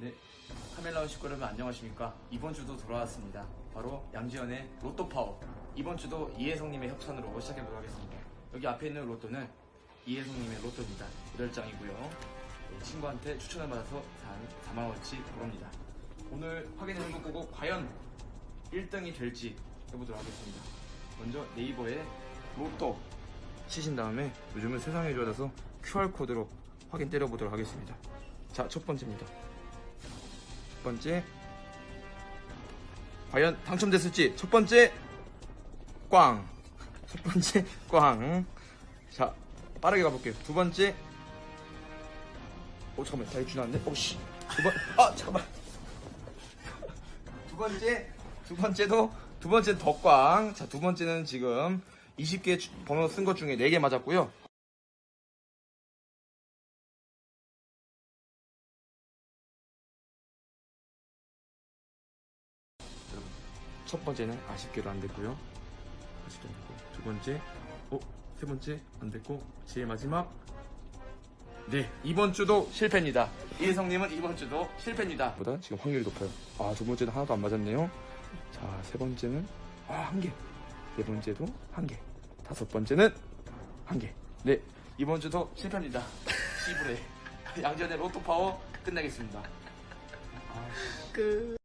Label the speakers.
Speaker 1: 네, 카멜라운 식구 여러분 안녕하십니까? 이번 주도 돌아왔습니다. 바로 양지연의 로또 파워. 이번 주도 이혜성님의 협찬으로 시작해보도록 하겠습니다. 여기 앞에 있는 로또는 이혜성님의 로또입니다. 8장이고요. 친구한테 추천을 받아서 산 4만원어치 벌었니다 오늘 확인해 볼 거고 과연 1등이 될지 해보도록 하겠습니다. 먼저 네이버에 로또 치신 다음에 요즘은 세상이 좋아져서 QR코드로 확인 때려보도록 하겠습니다. 자, 첫 번째입니다. 첫 번째 과연 당첨됐을지 첫 번째 꽝. 첫 번째 꽝. 자, 빠르게 가볼게요. 두 번째 어 잠깐만 다리 주나는데? 오씨 두번아 잠깐만 두 번째 두 번째도 두 번째는 덕광 자 두 번째는 지금 20개 주- 번호 쓴 것 중에 4개 맞았고요 첫 번째는 아쉽게도 안 됐고요 아쉽게 안 됐고 두 번째 어 세 번째 안 됐고 제일 마지막 네, 이번 주도 실패입니다. 이혜성님은 이번 주도 실패입니다. 보다 지금 확률이 높아요. 아, 두 번째는 하나도 안 맞았네요. 자, 세 번째는 아, 한 개. 네 번째도 한 개. 다섯 번째는 한 개. 네, 이번 주도 실패입니다. 시브레 양전의 로또 파워 끝나겠습니다. 아,
Speaker 2: 끝.